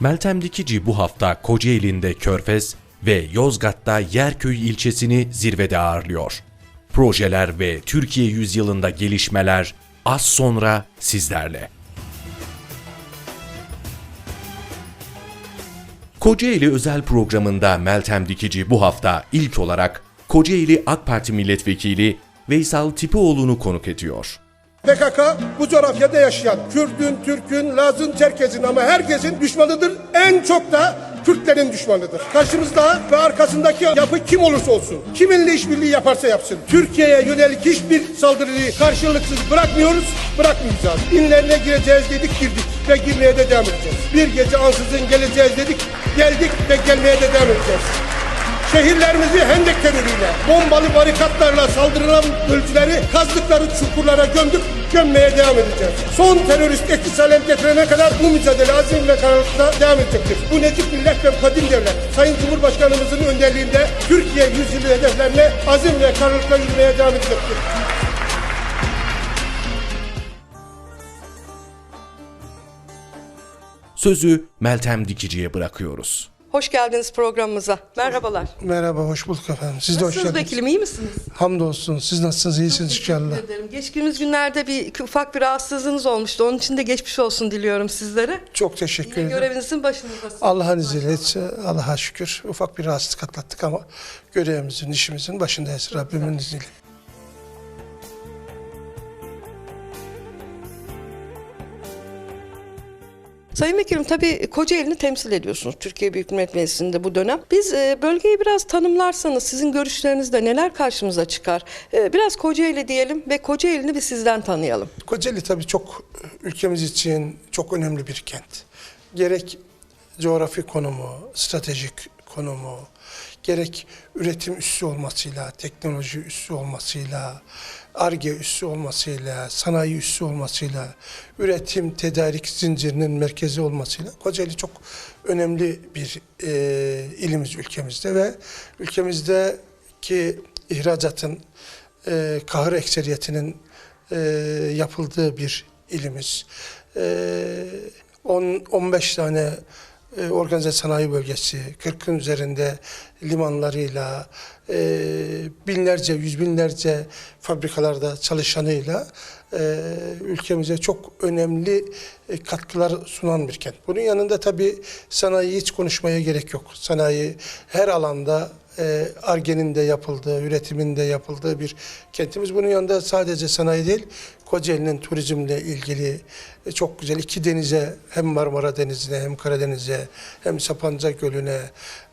Meltem Dikici bu hafta Kocaeli'nde Körfez ve Yozgat'ta Yerköy ilçesini zirvede ağırlıyor. Projeler ve Türkiye yüzyılında gelişmeler az sonra sizlerle. Kocaeli özel programında Meltem Dikici bu hafta ilk olarak Kocaeli AK Parti milletvekili Veysel Tipioğlu'nu konuk ediyor. PKK bu coğrafyada yaşayan Kürdün, Türk'ün, Laz'ın, Çerkez'in ama herkesin düşmanıdır. En çok da Kürtlerin düşmanıdır. Karşımızda ve arkasındaki yapı kim olursa olsun, kiminle işbirliği yaparsa yapsın. Türkiye'ye yönelik hiçbir saldırıyı karşılıksız bırakmıyoruz, bırakmayacağız. İnlerine gireceğiz dedik, girdik ve girmeye de devam edeceğiz. Bir gece ansızın geleceğiz dedik, geldik ve gelmeye de devam edeceğiz. Şehirlerimizi hendek terörüyle, bombalı barikatlarla saldırılan ölçüleri kazdıkları çukurlara gömdük, gömmeye devam edeceğiz. Son terörist etkisiz hale getirene kadar bu mücadele azim ve kararlılıkla devam edecektir. Bu necip millet ve kadim devlet, Sayın Cumhurbaşkanımızın önderliğinde Türkiye yüzyılı hedeflerine azim ve kararlılıkla yürümeye devam edecektir. Sözü Meltem Dikici'ye bırakıyoruz. Hoş geldiniz programımıza. Merhabalar. Merhaba, hoş bulduk efendim. Siz de hoş Nasılsınız geldiniz. vekilim, iyi misiniz? Hamdolsun. Siz nasılsınız? İyisiniz inşallah. Teşekkür ederim. Geçtiğimiz günlerde bir ufak bir rahatsızlığınız olmuştu. Onun için de geçmiş olsun diliyorum sizlere. Çok teşekkür Yine ederim. görevinizin başındasınız. Allah'ın izniyle, Allah'a şükür. Ufak bir rahatsızlık atlattık ama görevimizin, işimizin başındayız Rabbimin izniyle. Sayın Vekilim tabii Kocaeli'ni temsil ediyorsunuz Türkiye Büyük Millet Meclisi'nde bu dönem. Biz e, bölgeyi biraz tanımlarsanız sizin görüşlerinizde neler karşımıza çıkar? E, biraz Kocaeli diyelim ve Kocaeli'ni bir sizden tanıyalım. Kocaeli tabii çok ülkemiz için çok önemli bir kent. Gerek coğrafi konumu, stratejik konumu, gerek üretim üssü olmasıyla, teknoloji üssü olmasıyla, ARGE üssü olmasıyla, sanayi üssü olmasıyla, üretim tedarik zincirinin merkezi olmasıyla Kocaeli çok önemli bir e, ilimiz ülkemizde ve ülkemizdeki ihracatın e, kahır ekseriyetinin e, yapıldığı bir ilimiz. E, 10 15 tane e, organize sanayi bölgesi, 40'ın üzerinde limanlarıyla, e, binlerce, yüz binlerce fabrikalarda çalışanıyla e, ülkemize çok önemli katkılar sunan bir kent. Bunun yanında tabii sanayi hiç konuşmaya gerek yok. Sanayi her alanda Arge'nin de yapıldığı, üretimin de yapıldığı bir kentimiz. Bunun yanında sadece sanayi değil, Kocaeli'nin turizmle ilgili e, çok güzel iki denize hem Marmara Denizi'ne hem Karadeniz'e hem Sapanca Gölü'ne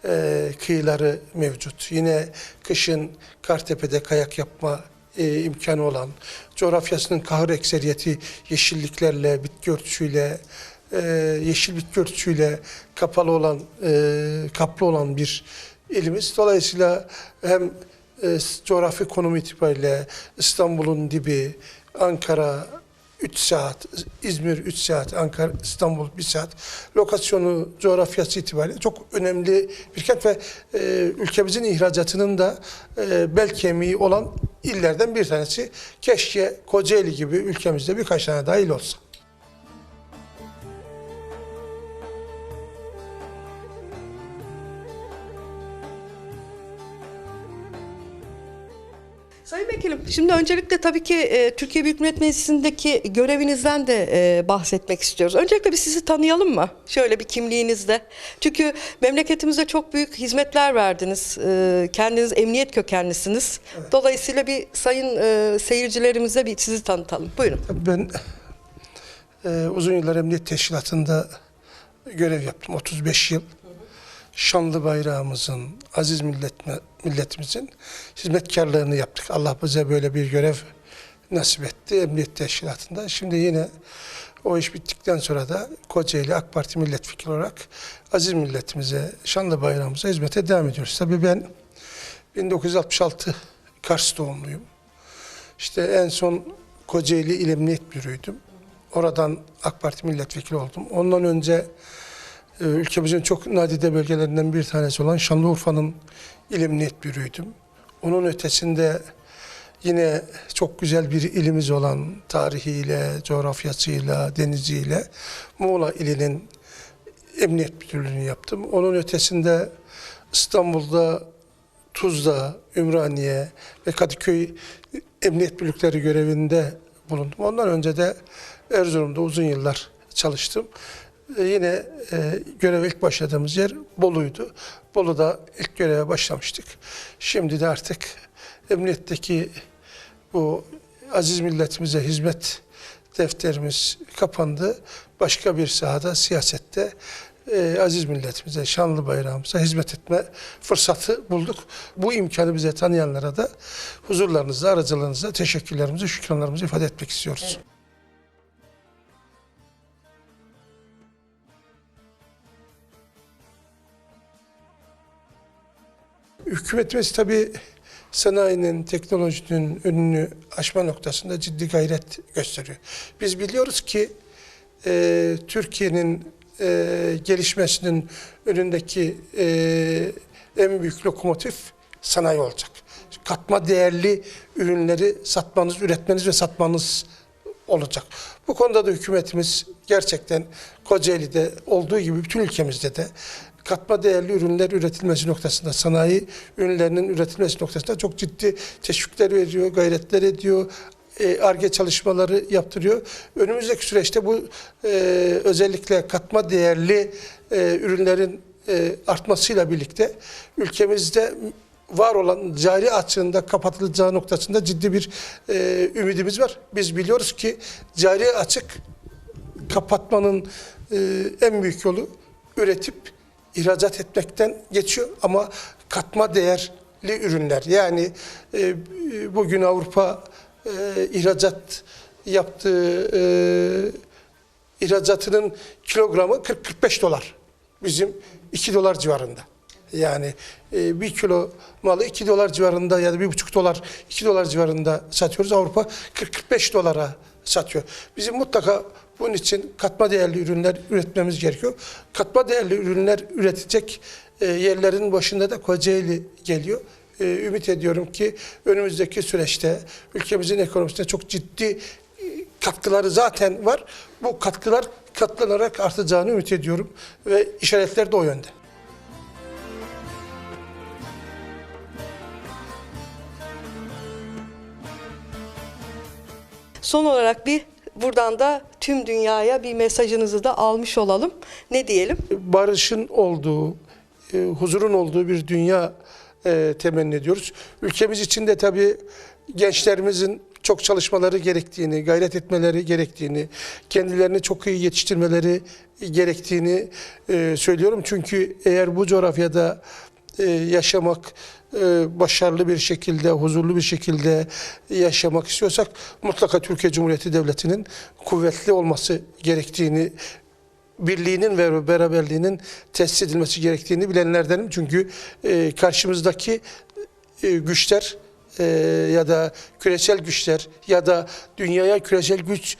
e, kıyıları mevcut. Yine kışın Kartepe'de kayak yapma e, imkanı olan, coğrafyasının kahır ekseriyeti yeşilliklerle, bitki örtüsüyle, e, yeşil bitki örtüsüyle kapalı olan, e, kaplı olan bir ilimiz. Dolayısıyla hem e, coğrafi konumu itibariyle İstanbul'un dibi, Ankara 3 saat, İzmir 3 saat, Ankara, İstanbul 1 saat. Lokasyonu, coğrafyası itibariyle çok önemli bir kent ve e, ülkemizin ihracatının da e, bel kemiği olan illerden bir tanesi. Keşke Kocaeli gibi ülkemizde birkaç tane dahil olsa. Sayın Vekilim, şimdi öncelikle tabii ki e, Türkiye Büyük Millet Meclisi'ndeki görevinizden de e, bahsetmek istiyoruz. Öncelikle bir sizi tanıyalım mı? Şöyle bir kimliğinizde. Çünkü memleketimize çok büyük hizmetler verdiniz. E, kendiniz emniyet kökenlisiniz. Dolayısıyla bir sayın e, seyircilerimize bir sizi tanıtalım. Buyurun. Ben e, uzun yıllar Emniyet Teşkilatı'nda görev yaptım. 35 yıl. Şanlı bayrağımızın, aziz millet, milletimizin hizmetkarlığını yaptık. Allah bize böyle bir görev nasip etti Emniyet Teşkilatı'nda. Şimdi yine o iş bittikten sonra da Kocaeli AK Parti milletvekili olarak aziz milletimize, şanlı bayrağımıza hizmete devam ediyoruz. Tabii ben 1966 Kars doğumluyum. İşte en son Kocaeli İl Emniyet Müdürüydüm. Oradan AK Parti milletvekili oldum. Ondan önce ülkemizin çok nadide bölgelerinden bir tanesi olan Şanlıurfa'nın İl Emniyet Müdürüydüm. Onun ötesinde yine çok güzel bir ilimiz olan tarihiyle, coğrafyasıyla, deniziyle Muğla ilinin emniyet müdürlüğünü yaptım. Onun ötesinde İstanbul'da Tuzla, Ümraniye ve Kadıköy emniyet birlikleri görevinde bulundum. Ondan önce de Erzurum'da uzun yıllar çalıştım. E, yine e, göreve ilk başladığımız yer Bolu'ydu. Bolu'da ilk göreve başlamıştık. Şimdi de artık emniyetteki bu aziz milletimize hizmet defterimiz kapandı. Başka bir sahada siyasette e, aziz milletimize, şanlı bayrağımıza hizmet etme fırsatı bulduk. Bu imkanı bize tanıyanlara da huzurlarınızda, aracılığınızda teşekkürlerimizi, şükranlarımızı ifade etmek istiyoruz. Hükümetimiz tabii sanayinin, teknolojinin önünü aşma noktasında ciddi gayret gösteriyor. Biz biliyoruz ki e, Türkiye'nin e, gelişmesinin önündeki e, en büyük lokomotif sanayi olacak. Katma değerli ürünleri satmanız, üretmeniz ve satmanız olacak. Bu konuda da hükümetimiz gerçekten Kocaeli'de olduğu gibi bütün ülkemizde de katma değerli ürünler üretilmesi noktasında, sanayi ürünlerinin üretilmesi noktasında çok ciddi teşvikler veriyor, gayretler ediyor, ARGE çalışmaları yaptırıyor. Önümüzdeki süreçte bu e, özellikle katma değerli e, ürünlerin e, artmasıyla birlikte ülkemizde var olan cari açığında kapatılacağı noktasında ciddi bir e, ümidimiz var. Biz biliyoruz ki cari açık kapatmanın e, en büyük yolu üretip ihracat etmekten geçiyor ama katma değerli ürünler yani e, bugün Avrupa e, ihracat yaptığı e, ihracatının kilogramı 40-45 dolar. Bizim 2 dolar civarında. Yani e, bir kilo malı 2 dolar civarında ya da 1,5 dolar 2 dolar civarında satıyoruz. Avrupa 40-45 dolara satıyor. Bizim mutlaka bunun için katma değerli ürünler üretmemiz gerekiyor. Katma değerli ürünler üretecek e, yerlerin başında da Kocaeli geliyor. E, ümit ediyorum ki önümüzdeki süreçte ülkemizin ekonomisine çok ciddi e, katkıları zaten var. Bu katkılar katlanarak artacağını ümit ediyorum ve işaretler de o yönde. Son olarak bir buradan da tüm dünyaya bir mesajınızı da almış olalım. Ne diyelim? barışın olduğu, e, huzurun olduğu bir dünya e, temenni ediyoruz. Ülkemiz için de tabii gençlerimizin çok çalışmaları gerektiğini, gayret etmeleri gerektiğini, kendilerini çok iyi yetiştirmeleri gerektiğini e, söylüyorum. Çünkü eğer bu coğrafyada yaşamak, başarılı bir şekilde, huzurlu bir şekilde yaşamak istiyorsak mutlaka Türkiye Cumhuriyeti Devleti'nin kuvvetli olması gerektiğini birliğinin ve beraberliğinin tesis edilmesi gerektiğini bilenlerdenim. Çünkü e, karşımızdaki e, güçler e, ya da küresel güçler ya da dünyaya küresel güç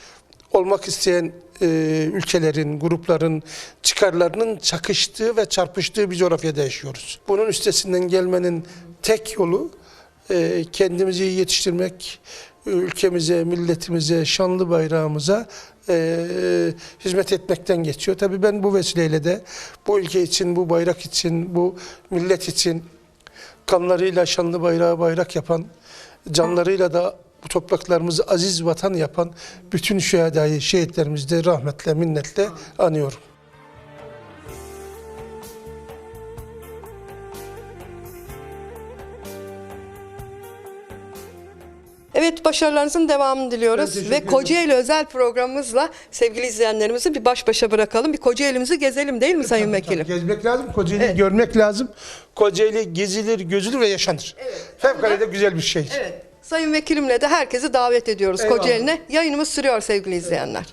olmak isteyen e, ülkelerin, grupların çıkarlarının çakıştığı ve çarpıştığı bir coğrafyada yaşıyoruz. Bunun üstesinden gelmenin tek yolu e, kendimizi yetiştirmek, ülkemize, milletimize, şanlı bayrağımıza e, hizmet etmekten geçiyor. Tabii ben bu vesileyle de bu ülke için, bu bayrak için, bu millet için kanlarıyla şanlı bayrağı bayrak yapan, canlarıyla da bu topraklarımızı aziz vatan yapan bütün şühedayı, şehitlerimizi de rahmetle, minnetle anıyorum. Evet başarılarınızın devamını diliyoruz ve Kocaeli özel programımızla sevgili izleyenlerimizi bir baş başa bırakalım. Bir Kocaeli'mizi gezelim değil mi Sayın Vekilim? Gezmek lazım, Kocaeli'yi görmek lazım. Kocaeli gezilir, gözülür ve yaşanır. Fevkalade güzel bir şey. Evet. Sayın Vekilimle de herkesi davet ediyoruz Eyvallah. Kocaeli'ne. Yayınımız sürüyor sevgili izleyenler.